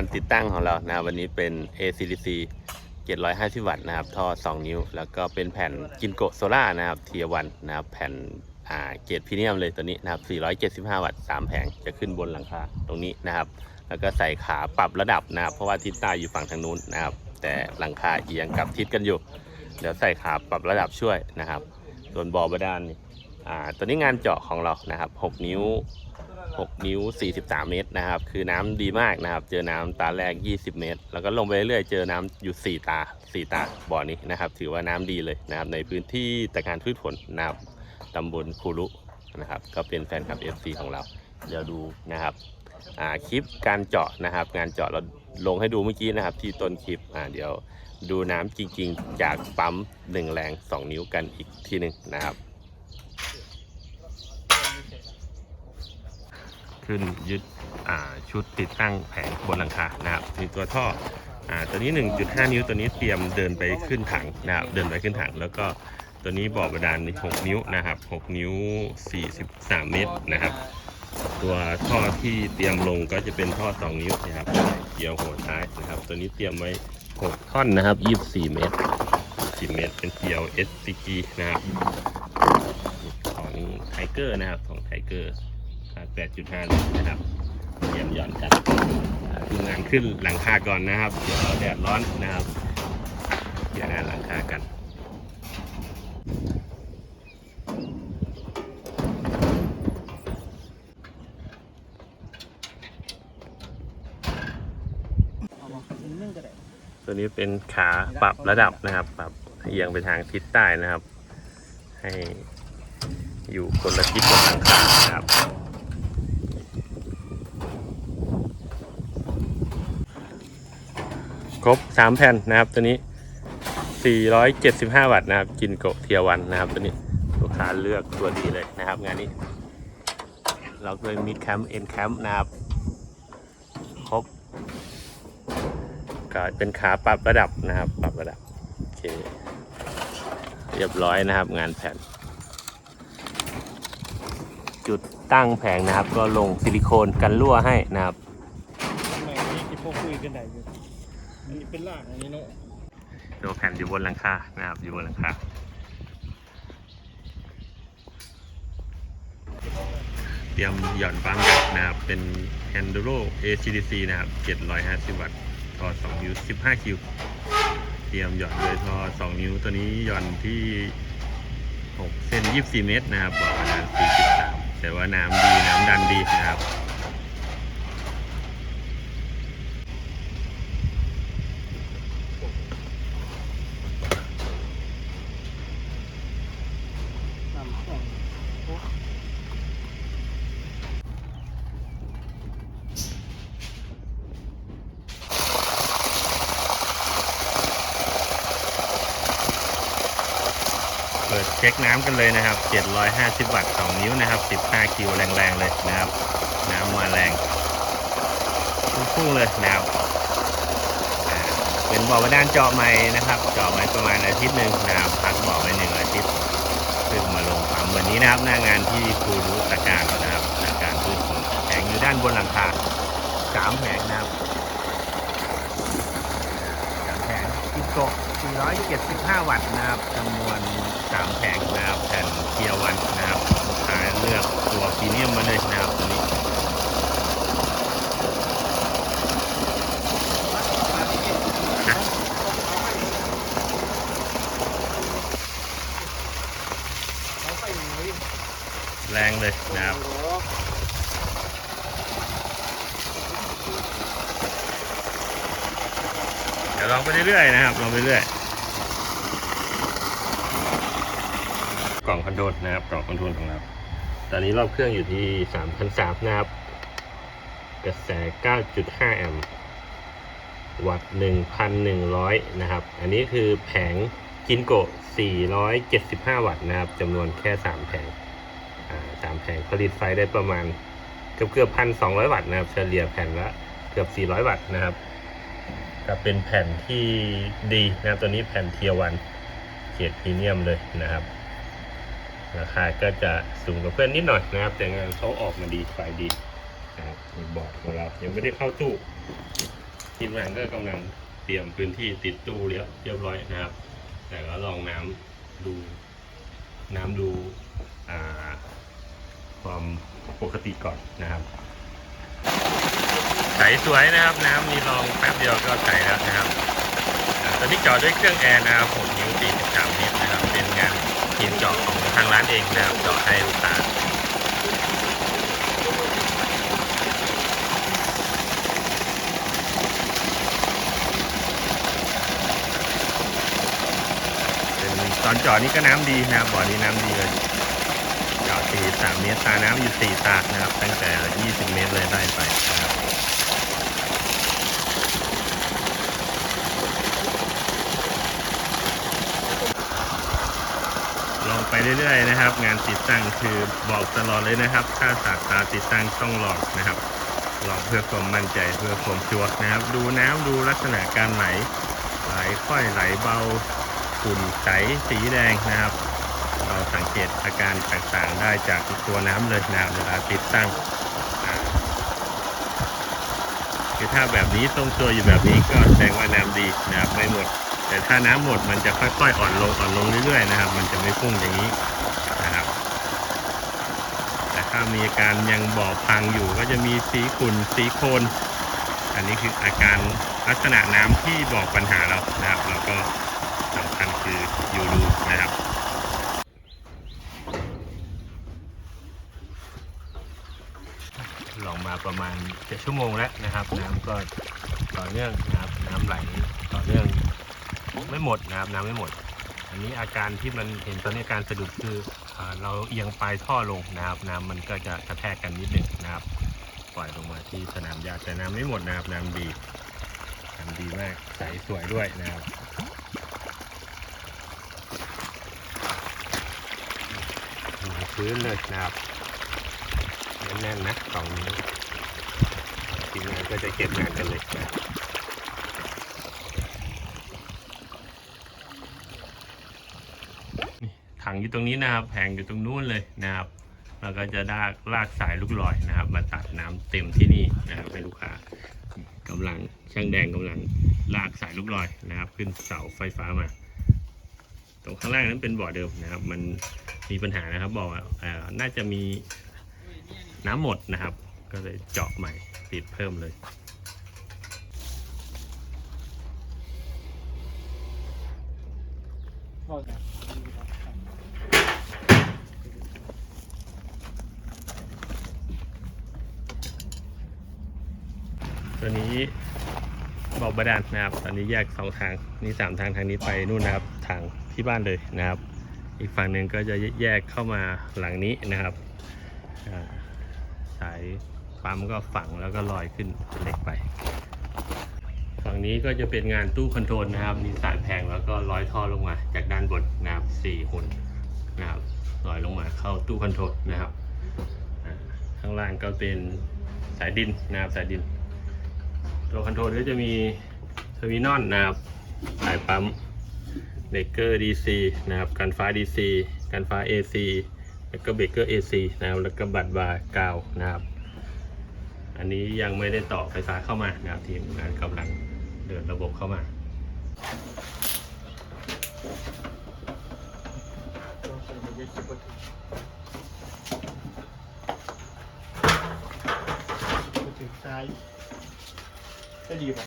มาดูงานติดตั้งของเรานะครับวันนี้เป็น ACDC 750 วัตต์นะครับ ท่อ 2 นิ้ว แล้วก็เป็นแผ่นกินโกโซล่านะครับเทียวันนะครับ แผ่นอ่าเกรดพรีเมียมเลยตัวนี้นะครับ 475 วัตต์ 3 แผงจะขึ้นบนหลังคาตรงนี้นะครับ แล้วก็ใส่ขาปรับระดับนะครับ เพราะว่าทิศใต้อยู่ฝั่งทางนู้นนะครับ แต่หลังคาเอียงกับทิศกันอยู่ เดี๋ยวใส่ขาปรับระดับช่วยนะครับ ส่วนบ่อบาดาลนี่อ่าตัวนี้งานเจาะของเรานะครับ 6 นิ้ว 6 นิ้ว 43 เมตรนะครับ คือน้ำดีมากนะครับ เจอน้ำตาแรก 20 เมตร แล้วก็ลงไปเรื่อยๆ เจอน้ำอยู่ 4 ตา 4 ตาบ่อนี้นะครับ ถือว่าน้ำดีเลยนะครับ ในพื้นที่ตะการพืชผลนะครับตำบลคูรุนะครับ ก็เป็นแฟนคลับ FC ของเรา เดี๋ยวดูนะครับคลิปการเจาะนะครับ งานเจาะเราลงให้ดูเมื่อกี้นะครับ ที่ต้นคลิปอ่าเดี๋ยวดูน้ำจริง ๆ จากปั๊ม1แรง 2 นิ้วกันอีกทีหนึ่งนะครับ ขึ้นยึดชุดติดตั้งแผงบนหลังคานะครับมีตัวท่ออตัวนี้ 1.5 นิ้วตัวนี้เตรียมเดินไปขึ้นถังนะครับเดินไปขึ้นถัง แล้วก็ตัวนี้บ่อบาดาลนี่6นิ้วนะครับ 6 นิ้ว 43 เมตรนะครับ ตัวท่อที่เตรียมลงก็จะเป็นท่อ 2 นิ้วนะครับเกี่ยวหัวท้ายนะครับ ตัวนี้เตรียมไว้ 6 ท่อนนะครับ 24 เมตร10เมตร เป็นเกี่ยว SCG นะครับของไทเกอร์นะครับของไทเกอร์ 8.5เลยนะครับเยี่ยมหย่อนกันอ่าทีมงานขึ้นหลังคาก่อนนะครับ เดี๋ยวเราแดดร้อนนะครับเดี๋ยวงานหลังคากันตัวนี้เป็นขาปรับระดับนะครับ ปรับเอียงไปทางทิศใต้นะครับ ให้อยู่คนละทิศคนหลังคานะครับ ครบ 3 แผ่นนะครับตัวนี้ 475 วัตต์นะครับ กินโกเทียวันนะครับตัวนี้ลูกค้าเลือกตัวดีเลยนะครับ งานนี้ เราเลยมีแคมป์เอ็นแคมป์นะครับ ครบก็เป็นขาปรับระดับนะครับ ปรับระดับ โอเค เรียบร้อยนะครับ งานแผ่น จุดตั้งแผงนะครับ ก็ลงซิลิโคนกันรั่วให้นะครับ ทำไมอันนี้ที่พวกคุยกันได้อยู่ นนี้เป็นลากอันนี้เนาะตัวแผ่นอยู่บนหลังคานะครับอยู่บนหลังคาเตรียมหย่อนปั๊มนะครับ เป็น Handuro ACDC นะครับ 750 วัตต์ท่อ2นิ้ว 15 คิว เตรียมหย่อนโดยท่อ2 นิ้ว ตัวนี้หย่อนที่ 6เซน24 เมตรนะครับบอกประมาณ43 แต่ว่าน้ำดีน้ำดันดีนะครับ เปิดเช็คน้ำกันเลยนะครับ 750 วัตต์ 2 นิ้วนะครับ 15 คิวแรงๆเลยนะครับ น้ำมาแรงพุ่งๆเลยนะครับเป็นบ่อบาดาลเจาะใหม่นะครับ เจาะไว้ประมาณอาทิตย์หนึ่งนะครับพักบ่อไว้หนึ่งอาทิตย์ซึ่งมาลงปั๊มวันนี้นะครับ หน้างานที่ครูรู้ตะการนะครับตะการพืชผลแผงอยู่ด้านบนหลังคาสามแผงนะครับสามแผงกิโกะ 475 วัตต์นะครับจำนวน3แผงนะครับแผ่นเทียวันนะครับลูกค้าเลือกตัวพรีเมียมมาเลยนะครับตัวนี้เขาไปอย่างนี้แรงเลยนะครับ โอ้โห เดี๋ยวลองไปเรื่อยๆนะครับลองไปเรื่อยกล่องคอนโทรลนะครับกล่องคอนโทรลของเราตอนนี้รอบเครื่องอยู่ที่3,300นสามนะครับ กระแส 9.5 แอมป์วัตต์1,100 นะครับ อันนี้คือแผงกินโกะ475 วัตต์นะครับจำนวนแค่ 3 แผงสามแผงผลิตไฟได้ประมาณเกือบเกือบพันสองร้อยวัตต์นะครับ เฉลี่ยแผ่นละเกือบสี่ร้อยวัตต์นะครับ ก็เป็นแผ่นที่ดีนะตัวนี้แผ่นเทียวันเกียรพรีเมียมเลยนะครับ ราคาก็จะสูงกว่าเพื่อนนิดหน่อยนะครับ แต่งานเขาออกมาดีไฟดีนะครับมีบอร์ดของเรายังไม่ได้เข้าตู้ทีมงานก็กำลังเตรียมพื้นที่ติดตู้เรียบเรียบร้อยนะครับ แต่ก็ลองน้ำดูน้ำดูความปกติก่อนนะครับ ใสสวยนะครับ น้ำมีลองแป๊บเดียวก็ใสแล้วนะครับตอนนี้จาะด้วยเครื่องแอร์นะครับ6นิ้ว43เมตรนะครับเป็นงานทีมจาะของทางร้านเองนะครับจาะให้ลูกค้าตอนจาะนี่ก็น้ำดีนะครับบ่อนี้น้ำดีเลยเจาะ43เมตรตาน้ำอยู่4ตากนะครับ ตั้งแต่20เมตรเลยได้ไปนะครับ ลองไป เรื่อยๆนะครับ งานติดตั้งคือบอกตลอดเลยนะครับ ถ้าสากตาติดตั้งต้องหลองนะครับหลองเพื่อความมั่นใจเพื่อความชัวร์นะครับ ดูน้ำดูลักษณะการไหลไหลค่อยไหลเบาขุ่นใสสีแดงนะครับ เราสังเกตอาการต่างๆได้จากตัวน้ำเลยนะครับเวลาติดตั้งคือถ้าแบบนี้ทรงตัวอยู่แบบนี้ก็แสดงว่าน้ำดีนะครับไม่หมด แต่ถ้าน้ำหมดมันจะค่อยๆอ่อนลงอ่อนลงเรื่อยๆนะครับ มันจะไม่พุ่งอย่างนี้นะครับ แต่ถ้ามีอาการยังบ่อพังอยู่ก็จะมีสีขุ่นสีโคลนอันนี้คืออาการลักษณะน้ำที่บอกปัญหาเรานะครับ แล้วก็สำคัญคือยูรูนะครับลองมาประมาณเจ็ดชั่วโมงแล้วนะครับ น้ำก็ต่อเนื่องนะครับ น้ำไหลต่อเนื่อง ไม่หมดนะครับน้ำไม่หมด อันนี้อาการที่มันเห็นตอนนี้การสะดุดคืออเราเอียงปลายท่อลงนะครับ น้ำมันก็จะกระแทกกันนิดหนึ่งนะครับ ปล่อยลงมาที่สนามหญ้าแต่น้ำไม่หมดนะครับน้ำดีน้ำดีมากใสสวยด้วยนะครับอยู่พื้นเลยนะครับแน่นๆนะสองนี้วทีมงานก็จะเก็บงานกันเลยนะ ถังอยู่ตรงนี้นะครับแผงอยู่ตรงนู้นเลยนะครับแล้วก็จะลากลากสายลูกลอยนะครับ มาตัดน้ำเต็มที่นี่นะครับให้ลูกค้ากำลังช่างแดงกำลังลากสายลูกลอยนะครับ ขึ้นเสาไฟฟ้ามา ตรงข้างล่างนั้นเป็นบ่อเดิมนะครับ มันมีปัญหานะครับบอกว่าเอ่อน่าจะมีน้ำหมดนะครับ ก็เลยเจาะใหม่ติดเพิ่มเลยบอกนะ ตัวนี้ บบาดาลนะครับ ตอนนี้แยกสองทางนี่สามทางทางนี้ไปนู่นนะครับทางที่บ้านเลยนะครับ อีกฝั่งหนึ่งก็จะแยกเข้ามาหลังนี้นะครับสายปั๊มก็ฝังแล้วก็ลอยขึ้นเล็กไปฝั่งนี้ก็จะเป็นงานตู้คอนโทรลนะครับ มีสายแผงแล้วก็ร้อยท่อลงมา จากด้านบนนะครับสี่หุ่นนะครับลอยลงมาเข้าตู้คอนโทรลนะครับข้างล่างก็เป็นสายดินนะครับสายดิน ตัวคอนโทรลก็จะมีเทอร์มินอลนะครับสายปั๊มเบรกเกอร์ DC นะครับกันฟ้า DC กันฟ้า AC แล้วก็เบรกเกอร์ AC นะครับแล้วก็บัตรบาร์กาวนะครับ อันนี้ยังไม่ได้ต่อไฟฟ้าเข้ามานะครับทีมงานกำลังเดินระบบเข้ามาต้องใส่ในเย็ดคิดว่าถึงมาถึงซ้าย จะดีป่ะ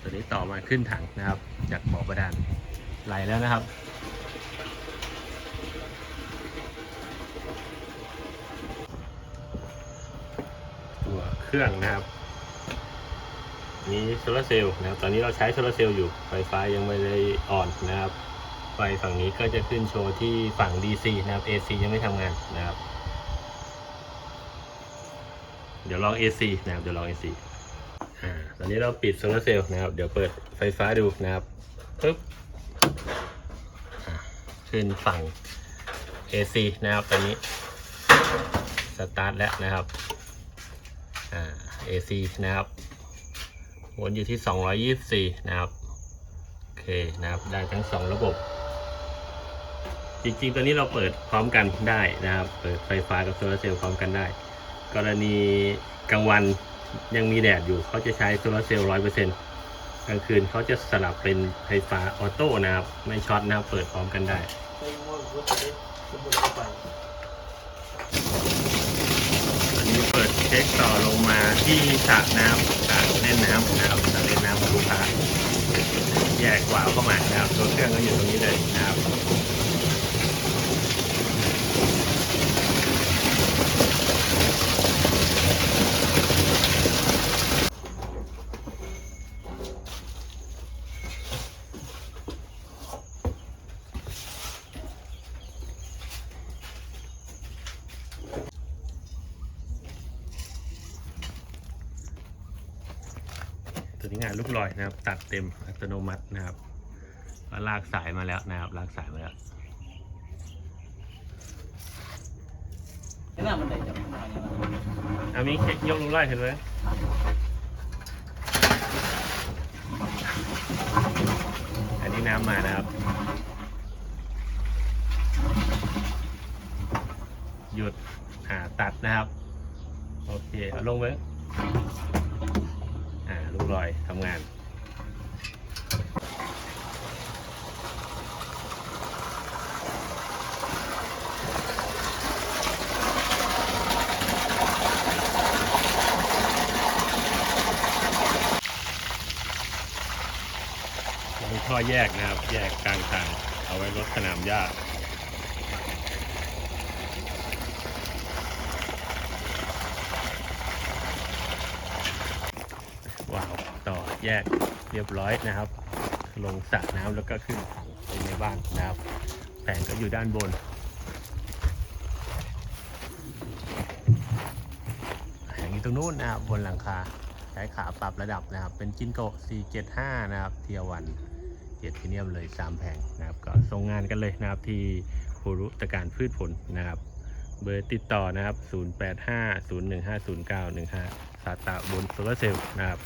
ตัวนี้ต่อมาขึ้นถังนะครับ จากบ่อบาดาลไหลแล้วนะครับตัวเครื่องนะครับมีโซลาร์เซลล์นะครับ ตอนนี้เราใช้โซลาร์เซลล์อยู่ไฟฟ้ายังไม่ได้อ่อนนะครับ ไฟฝั่งนี้ก็จะขึ้นโชว์ที่ฝั่ง DC นะครับ AC ยังไม่ทำงานนะครับ เดี๋ยวลอง AC นะครับ เดี๋ยวลอง AC อ่า ตอนนี้เราปิดโซลาร์เซลล์นะครับ เดี๋ยวเปิดไฟฟ้าดูนะครับปึ๊บขึ้นฝั่ง AC นะครับ ตอนนี้ สตาร์ทแล้วนะครับ อ่า AC นะครับวนอยู่ที่ 224 นะครับ โอเคนะครับ ได้ทั้งสองระบบ จริงๆ ตัวนี้เราเปิดพร้อมกันได้นะครับ เปิดไฟฟ้ากับโซลาร์เซลล์พร้อมกันได้ กรณีกลางวันยังมีแดดอยู่เขาจะใช้โซลาร์เซลล์ร้อยเปอร์เซ็นต์กลางคืนเขาจะสลับเป็นไฟฟ้าออโต้นะครับ ไม่ช็อตนะครับเปิดพร้อมกันได้เตอร์ไซค์สมบูรณ์เข้าไปอันนี้เปิดเช็คต่อลงมาที่สระน้ำสระเล่นน้ำนะครับสระเล่นน้ำของลูกค้าแยกวาล์วเข้ามานะครับตัวเครื่องก็อยู่ตรงนี้เลยนะครับ ตัวนี้งานลูกล อยนะครับ ตัดเต็มอัตโนมัตินะครับก็ลากสายมาแล้วนะครับ ลากสายมาแล้ว cái nào mình để cho mình vào nhà nó อามีเช็คยกลูกไล่เห็นไหมอันนี้น้ำมานะครับ หยุดอ่าตัดนะครับ โอเคเอาลงไว้ ลูกลอยทำงานมีท่อแยกนะครับ แยกกลางทาง เอาไว้รถสนามหญ้า ว้าว ต่อ แยกเรียบร้อยนะครับ ลงสระน้ำแล้วก็ขึ้นไปในบ้านนะครับแผงก็อยู่ด้านบนแผงอยู่ตรงนู้นนะครับบนหลังคาใช้ขาปรับระดับนะครับ เป็นจินโกะ475 นะครับ เทียวันเกียรติพรีเนียมเลย3แผงนะครับ ก็ส่งงานกันเลยนะครับที่ภูรุตการพืชผลนะครับ เบอร์ติดต่อนะครับ 085 015 0915 สาตาบนโซลาร์เซลล์นะครับ